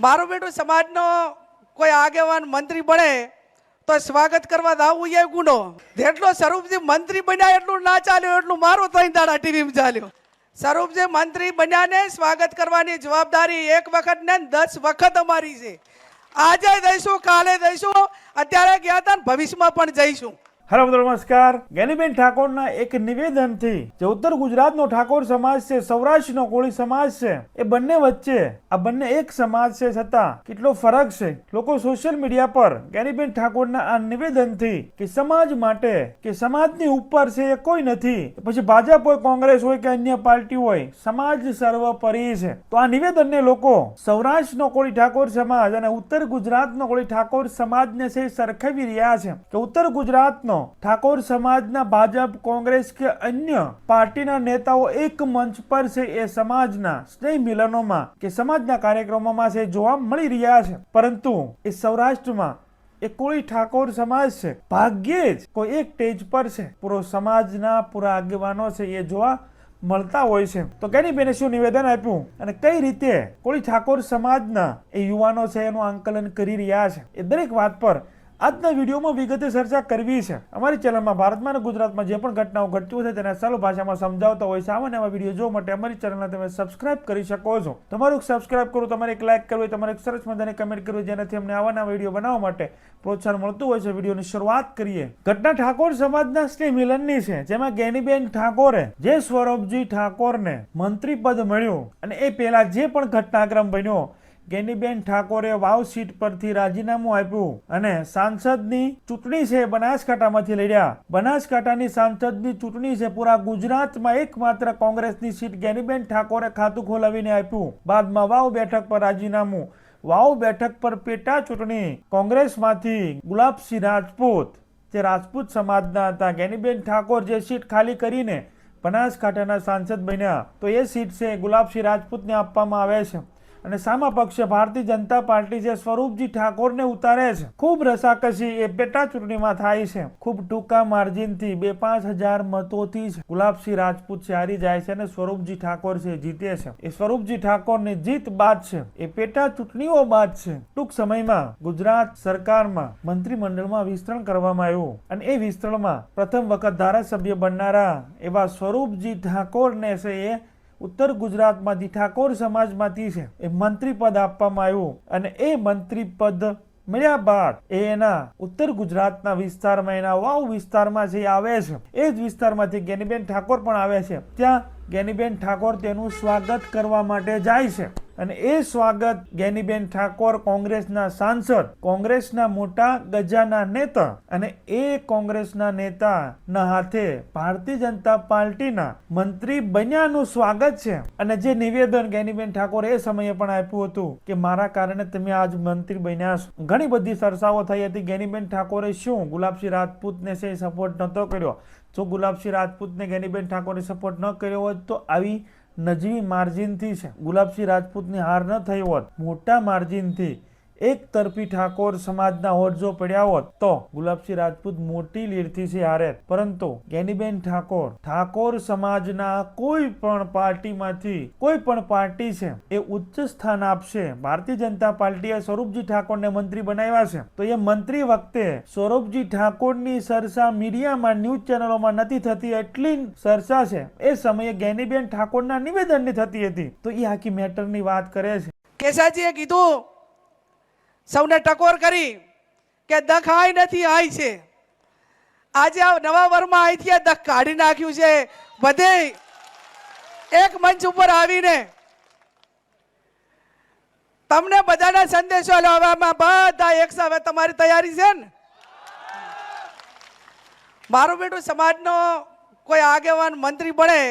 મારું બેટું સમાજનો કોઈ આગેવાન મંત્રી બને તો સ્વાગત કરવા દાવું એ ગુનો. જેટલો સ્વરૂપજી મંત્રી બન્યા એટલું ના ચાલ્યું, એટલું મારું ત્રણ દાડા ટીવીમાં ચાલ્યું. સ્વરૂપજી મંત્રી બન્યાને સ્વાગત કરવાની જવાબદારી એક વખત ને દસ વખત અમારી છે. આજે દઈશું કાલે દઈશું અત્યારે ગયા હતા ભવિષ્યમાં પણ જઈશું. હેલો મિત્રો નમસ્કાર. જ્ઞાનીબેન ઠાકોરના એક નિવેદનથી જે ઉત્તર ગુજરાતનો ઠાકોર સમાજ છે, સૌરાષ્ટ્રનો કોળી સમાજ છે, એ બંને વચ્ચે, આ બંને એક સમાજ છે છતાં કેટલો ફરક છે? લોકો સોશિયલ મીડિયા પર જ્ઞાનીબેન ઠાકોરના આ નિવેદનથી કે સમાજ માટે, કે સમાજની ઉપર છે એ કોઈ નથી પછી ભાજપ હોય, કોંગ્રેસ હોય કે અન્ય પાર્ટી હોય, સમાજ સર્વોપરી છે. તો આ નિવેદનને લોકો સૌરાષ્ટ્રનો કોળી ઠાકોર સમાજ અને ઉત્તર ગુજરાતનો કોળી ઠાકોર સમાજને છે સરખાવી રહ્યા છે. કે ઉત્તર ગુજરાતનો ઠાકોર સમાજના ભાજપ, કોંગ્રેસ કે અન્ય પાર્ટીના નેતાઓ એક મંચ પર છે એ સમાજના સ્નેહ મિલનોમાં કે સમાજના કાર્યક્રમોમાં છે જોવા મળી રહ્યા છે. પરંતુ એ સૌરાષ્ટ્રમાં એ કોઈ ઠાકોર સમાજ છે? ભાગ્યે જ કોઈ એક સ્ટેજ પર છે. પૂરો સમાજના પૂરા આગેવાનો છે એ જોવા મળતા હોય છે. તો કેની બેને શું નિવેદન આપ્યું? અને કઈ રીતે કોળી ઠાકોર સમાજના એ યુવાનો છે એનું આંકલન કરી રહ્યા છે? એ દરેક વાત પર આજના વિડીયોમાં વિગતે ચર્ચા કરવી છે. અમારી ચેનલમાં ભારતમાં અને ગુજરાતમાં જે પણ ઘટનાઓ ઘટતી હોય તેને સરળ ભાષામાં સમજાવતા હોય છે. આવા નવા વીડિયો જોવા માટે અમારી ચેનલને તમે સબસ્ક્રાઇબ કરી શકો છો. તમારું સબસ્ક્રાઇબ કરો, તમારે એક લાઇક કરવું તમારે એક સરસ મજાની કમેન્ટ કરવી જેનાથી અમને આવા નવા વીડિયો બનાવવા માટે પ્રોત્સાહન મળતું હોય છે. વિડીયોની શરૂઆત કરીએ. ઘટના ઠાકોર સમાજના શ્રી મિલનની છે, જેમાં ગેનીબેન ઠાકોરે, જે સ્વરૂપજી ઠાકોરને મંત્રી પદ મળ્યું અને એ પહેલા જે પણ ઘટનાક્રમ બન્યો ગેનીબેન ઠાકોરે વાવ સીટ પરથી રાજીનામું આપ્યું અને સાંસદની ચૂંટણી છે બનાસકાંઠામાંથી લડ્યા બનાસકાંઠાની સાંસદની ચૂંટણી છે પૂરા ગુજરાતમાં એકમાત્ર કોંગ્રેસની સીટ ગેનીબેન ઠાકોરે ખાતું ખોલાવીને આપ્યું. બાદમાં વાવ બેઠક પર રાજીનામું. વાવ બેઠક પર પેટા ચૂંટણી. કોંગ્રેસમાંથી ગુલાબસિંહ રાજપૂત, જે રાજપૂત સમાજના હતા, ગેનીબેન ઠાકોર જે સીટ ખાલી કરીને બનાસકાંઠાના સાંસદ બન્યા. તો એ સીટ છે ગુલાબસિંહ રાજપૂતને આપવામાં આવે છે. અને સામા ભારતીય જનતા પાર્ટી જે સ્વરૂપજી ઠાકોરને ઉતારે છે, ખૂબ રસાકસી એ પેટા ચૂંટણીમાં થાય છે. ખૂબ ટૂંકા માર્જિનથી બે પાંચ હજાર મતોથી જ ગુલાબસિંહ રાજપૂત છે હારી જાય છે અને સ્વરૂપજી ઠાકોર છે જીતે છે. એ સ્વરૂપજી ઠાકોરની જીત બાદ છે. એ પેટા ચૂંટણીઓ બાદ છે. ટૂંક સમયમાં ગુજરાત સરકારમાં મંત્રીમંડળમાં વિસ્તરણ કરવામાં આવ્યું અને એ વિસ્તરણમાં પ્રથમ વખત ધારાસભ્ય બનનારા એવા સ્વરૂપજી ઠાકોરને છે એ ઉત્તર ગુજરાતમાંથી ઠાકોર સમાજમાંથી છે, એ મંત્રી પદ આપવામાં આવ્યું અને એ મંત્રી પદ મળ્યા બાદ એ એના ઉત્તર ગુજરાતના વિસ્તારમાં, એના વાવ વિસ્તારમાં જે આવે છે, એ જ વિસ્તારમાંથી ગેનીબેન ઠાકોર પણ આવે છે. ત્યાં ગેનીબેન ઠાકોર તેનું સ્વાગત કરવા માટે જાય છે. અને એ સ્વાગત ગેનીબેન ઠાકોર કોંગ્રેસના સાંસદ, કોંગ્રેસના મોટા ગજાના નેતા અને એ કોંગ્રેસના નેતાના હાથે ભારતીય જનતા પાર્ટીના મંત્રી બન્યાનું સ્વાગત છે. અને જે નિવેદન ગેનીબેન ઠાકોર એ સમયે પણ આપ્યું હતું કે મારા કારણે તમે આજ મંત્રી બન્યા ઘણી બધી ચર્ચાઓ થઈ હતી. ગેનીબેન ઠાકોરે શું ગુલાબસિંહ રાજપૂતને છે સપોર્ટ નહોતો કર્યો. જો ગુલાબસિંહ રાજપૂતને ગેનીબેન ઠાકોરે સપોર્ટ ન કર્યો હોત તો આવી નજીવી માર્જિનથી છે. ગુલાબસિંહ રાજપૂતની હાર ન થઈ હોત મોટા માર્જિનથી એક તરફી ઠાકોર સમાજના હોજો પડ્યા હોત તો ગુલાબસિંહ રાજપૂત મોટી લીડથી છે હારે પરંતુ ગેનીબેન ઠાકોર ઠાકોર સમાજના કોઈ પણ પાર્ટીમાંથી, કોઈ પણ પાર્ટી છે, એ ઉચ્ચ સ્થાન આપશે. ભારતીય જનતા પાર્ટીએ સ્વરૂપજી ઠાકોરને મંત્રી બનાવ્યા છે. તો એ મંત્રી વખતે સ્વરૂપજી ઠાકોરની સરસા મીડિયામાં, ન્યૂઝ ચેનલોમાં નથી થતી એટલી સરસા છે. એ સમયે ગેનીબેન ઠાકોરના નિવેદનની થતી હતી. તો એ આખી મેટરની વાત કરે છે. કેસાજીએ કીધું સૌને ટકોર કરી કે દખ આય નથી, આય છે. આજે આ નવા વરમાં અહીંથી દખ કાઢી નાખ્યું છે. બધે એક મંચ ઉપર આવીને તમને બધાના સંદેશો લેવામાં બધા એક સાથે તમારી તૈયારી છે ને? મારું બેટું સમાજનો કોઈ આગેવાન મંત્રી બને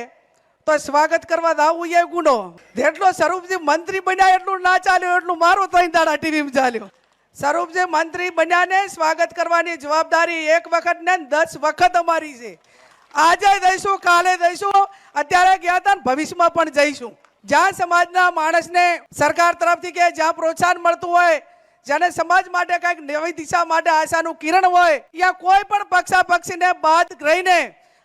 તો સ્વાગત કરવા દાવું એ ગુનો. જેટલો સ્વરૂપજી મંત્રી બન્યા એટલું ના ચાલ્યું, એટલું મારું ત્રણ દાડા ટીવીમાં ચાલ્યો. સ્વરૂપજી મંત્રી બન્યા ને સ્વાગત કરવાની જવાબદારી એક વખત ને દસ વખત અમારી છે. આજે દઈશું, કાલે દઈશું, અત્યારે ગયા હતા ભવિષ્યમાં પણ જઈશું. જ્યાં સમાજના માણસને સરકાર તરફથી કે જ્યાં પ્રોત્સાહન મળતું હોય, જેને સમાજ માટે કંઈક નવી દિશા માટે આશાનું કિરણ હોય, યા કોઈ પણ પક્ષા પક્ષીને બાદ રહીને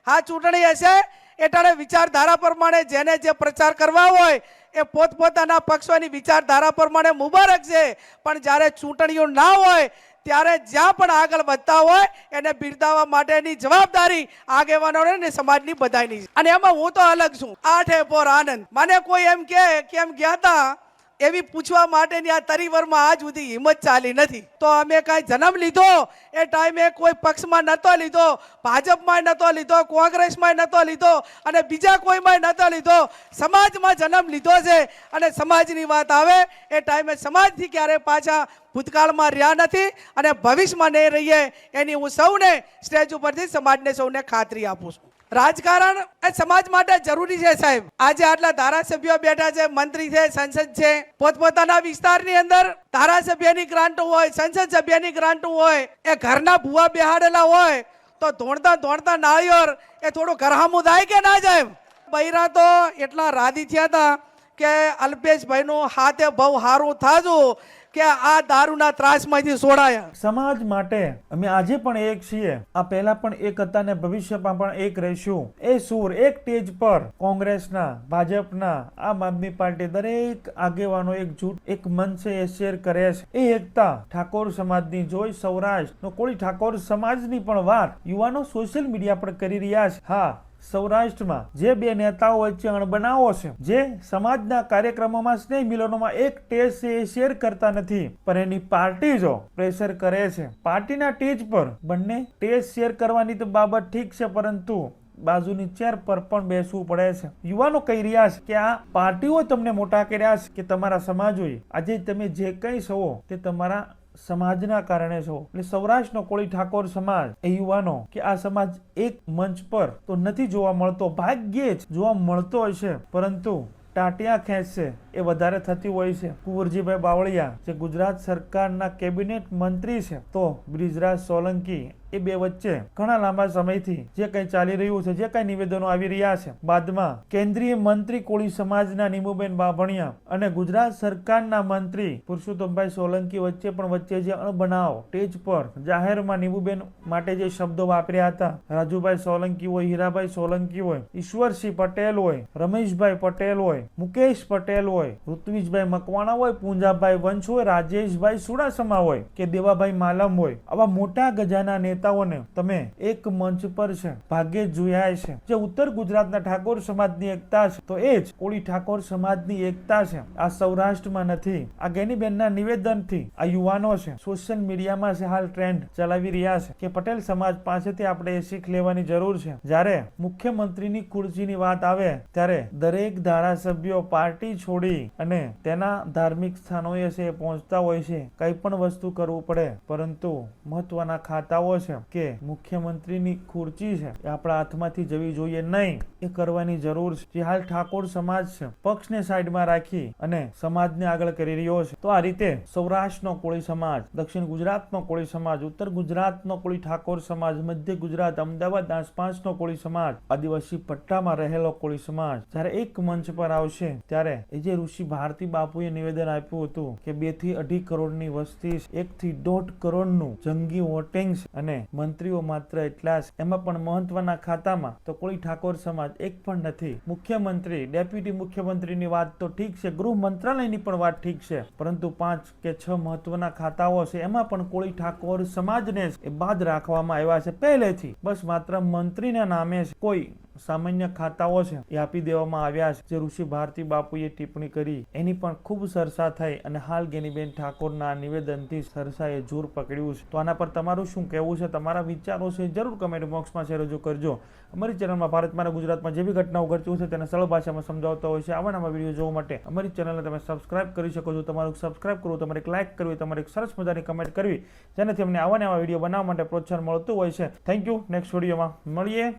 આ ચૂંટણી હશે એટલે વિચારધારા પ્રમાણે જેને જે પ્રચાર કરવા હોય, એ પોતપોતાના પક્ષોની વિચારધારા પ્રમાણે મુબારક છે. પણ જ્યારે ચૂંટણીઓ ના હોય, ત્યારે જ્યાં પણ આગળ વધતા હોય, એને બિરદાવવા માટેની જવાબદારી આગેવાનોને ને સમાજની બધાની અને એમાં હું તો અલગ છું. આઠે પોર આનંદ. મને કોઈ એમ કે કેમ ગયા તા એવી પૂછવા માટેની આ તરીવરમાં આજ સુધી હિંમત ચાલી નથી. તો અમે કાંઈ જન્મ લીધો? એ ટાઈમે કોઈ પક્ષમાં નહોતો લીધો, ભાજપમાં નહોતો લીધો, કોંગ્રેસમાં નહોતો લીધો અને બીજા કોઈમાં નહોતો લીધો. સમાજમાં જન્મ લીધો છે અને સમાજની વાત આવે, એ ટાઈમે સમાજથી ક્યારે પાછા ભૂતકાળમાં રહ્યા નથી અને ભવિષ્યમાં નહીં રહીએ એની હું સૌને સ્ટેજ ઉપરથી સમાજને સૌને ખાતરી આપું છું. રાજકારણ એ સમાજ માટે જરૂરી છે, સાહેબ. આજે આટલા ધારાસભ્યો બેઠા છે, મંત્રી છે, સંસદ છે. પોતપોતાના વિસ્તારની અંદર ધારાસભ્યની ગ્રાન્ટ હોય, સંસદ સભ્યની ગ્રાન્ટ હોય, એ ઘરના ભૂવા બેહાડેલા હોય, તો ધોણતા ધોણતા નાળિયોર એ થોડું ઘરહામું થાય કે ના, સાહેબ? બૈરા તો એટલા રાધી થયા હતા કે અલ્પેશભાઈનું હાથે બહુ સારું થાજું કે આ દારૂના ત્રાસમાંથી છોડાયા. સમાજ માટે અમે આજે પણ એક છીએ. આ પહેલા પણ એક હતા ને ભવિષ્યમાં પણ એક રહીશું. એ સુર, એક સ્ટેજ પર કોંગ્રેસના, ભાજપના, આમ આદમી પાર્ટી દરેક આગેવાનો એક જૂથ, એક મંચે એ શેર કરે છે. એ એકતા ઠાકોર સમાજની જોઈ સૌરાષ્ટ્ર કોળી ઠાકોર સમાજની પણ વાત યુવાનો સોશિયલ મીડિયા પર કરી રહ્યા છે. હા સૌરાષ્ટ્રમાં જે બે નેતાઓ વચ્ચે અણબનાવો છે, જે સમાજના કાર્યક્રમોમાં સ્નેહ મિલનોમાં એક ટેસ્ટ એ શેર કરતા નથી, પણ એની પાર્ટી જો પ્રેશર કરે છે. પાર્ટીના ટેજ પર બંને ટેસ્ટ શેર કરવાની તો બાબત ઠીક છે, પરંતુ બાજુની ચેર પર પણ બેસવું પડે છે. યુવાનો કહી રહ્યા છે કે આ પાર્ટીઓ તમને મોટા કર્યા છે કે તમારા સમાજોએ આજે તમે જે કંઈ છો તે તમારા સમાજના કારણે છો. એટલે સૌરાષ્ટ્રનો કોળી ઠાકોર સમાજ એ યુવાનો કે આ સમાજ એક મંચ પર તો નથી જોવા મળતો. ભાગ્યે જ જોવા મળતો હશે. પરંતુ ટાટિયા ખેંચશે. એ વધારે થતી હોય છે. કુંવરજીભાઈ બાવળિયા, જે ગુજરાત સરકારના કેબિનેટ મંત્રી છે, તો બ્રિજરાજ સોલંકી એ બે વચ્ચે ઘણા લાંબા સમયથી જે કંઈ ચાલી રહ્યું છે, જે કંઈ નિવેદનો આવી રહ્યા છે, બાદમાં કેન્દ્રીય મંત્રી કોળી સમાજના નીમુબેન બાભણિયા અને ગુજરાત સરકારના મંત્રી પુરુષોત્તમભાઈ સોલંકી વચ્ચે પણ વચ્ચે જે અણબનાવ સ્ટેજ પર જાહેરમાં નીમુબેન માટે જે શબ્દો વાપર્યા હતા, રાજુભાઈ સોલંકી હોય, હીરાભાઈ સોલંકી હોય, ઈશ્વરસિંહ પટેલ હોય, રમેશભાઈ પટેલ હોય, મુકેશ પટેલ હોય ઋત્વિજભાઈ મકવાણા હોય, પૂંજાભાઈ વંશ હોય, રાજેશભાઈ સુડાસમા હોય કે દેવાભાઈ માલમ હોય. આવા મોટા ગજાના નેતાઓને તમે એક મંચ પર છે, ભાગ્યે જોયા છે. જે ઉત્તર ગુજરાતના ઠાકોર સમાજની એકતા છે, તો એ જ કોળી ઠાકોર સમાજની એકતા છે. આ સૌરાષ્ટ્રમાં નથી, આ ગેનીબેનના નિવેદનથી આ યુવાનો છે, સોશિયલ મીડિયામાં છે, હાલ ટ્રેન્ડ ચલાવી રહ્યા છે કે પટેલ સમાજ પાસેથી આપણે એ શીખ લેવાની જરૂર છે. જ્યારે મુખ્યમંત્રીની ખુરશીની વાત આવે, ત્યારે દરેક ધારાસભ્યો પાર્ટી છોડી અને તેના ધાર્મિક સ્થાનોએ છે, પહોંચતા હોય છે, કંઈ પણ વસ્તુ કરવું પડે. પરંતુ મહત્વના ખાતાઓ છે કે મુખ્યમંત્રીની ખુરચી છે, એ આપણા હાથમાંથી જવી જોઈએ નહીં. એ કરવાની જરૂર છે. જે હાલ ઠાકોર સમાજ છે, પક્ષને સાઈડમાં રાખી અને સમાજને આગળ કરી રહ્યો છે. તો આ રીતે સૌરાષ્ટ્રનો કોળી સમાજ, દક્ષિણ ગુજરાતનો કોળી સમાજ, ઉત્તર ગુજરાતનો કોળી ઠાકોર સમાજ, મધ્ય ગુજરાત, અમદાવાદ, આસપાસનો કોળી સમાજ, આદિવાસી પટ્ટામાં રહેલો કોળી સમાજ જ્યારે એક મંચ પર આવશે, ત્યારે એ જે ઋષિ ભારતી બાપુએ નિવેદન આપ્યું હતું કે બેથી અઢી કરોડની વસ્તી એક થી દોઢ કરોડનું જંગી વોટિંગ અને મંત્રીઓ માત્ર એટલા જ. એમાં પણ મહત્વના ખાતામાં તો કોઈ ઠાકોર સમાજ એક પણ નથી. મુખ્યમંત્રી, ડેપ્યુટી મુખ્યમંત્રીની વાત તો ઠીક છે, ગૃહ મંત્રાલયની પણ વાત ઠીક છે, પરંતુ પાંચ કે છ મહત્વના ખાતાઓ છે, એમાં પણ કોળી ઠાકોર સમાજને એ બાદ રાખવામાં આવ્યા છે પહેલેથી. બસ માત્ર મંત્રીના નામે કોઈ સામાન્ય ખાતાઓ છે, એ આપી દેવામાં આવ્યા છે. જે ઋષિ ભારતી બાપુએ ટિપ્પણી કરી. એની પણ ખૂબ સરસા થઈ અને હાલ ગેનીબેન ઠાકોરના નિવેદનથી સરસાએ જોર પકડ્યું છે. તો આના પર તમારું શું કહેવું છે? તમારા વિચારો છે, જરૂર કમેન્ટ બોક્સમાં છે, રજૂ કરજો. અમારી ચેનલમાં ભારતમાં અને ગુજરાતમાં જે બી ઘટનાઓ ઘટતી છે, તેને સરળ ભાષામાં સમજાવતા હોય છે. આવા નવા વીડિયો જોવા માટે અમારી ચેનલને તમે સબસ્ક્રાઇબ કરી શકો છો. તમારું સબસ્ક્રાઇબ કરવું, તમારે એક લાઇક કરવી, તમારે એક સરસ મજાની કમેન્ટ કરવી, જેનાથી અમને આવા નવા વીડિયો બનાવવા માટે પ્રોત્સાહન મળતું હોય છે. થેન્ક યુ નેક્સ્ટ વિડીયોમાં મળીએ.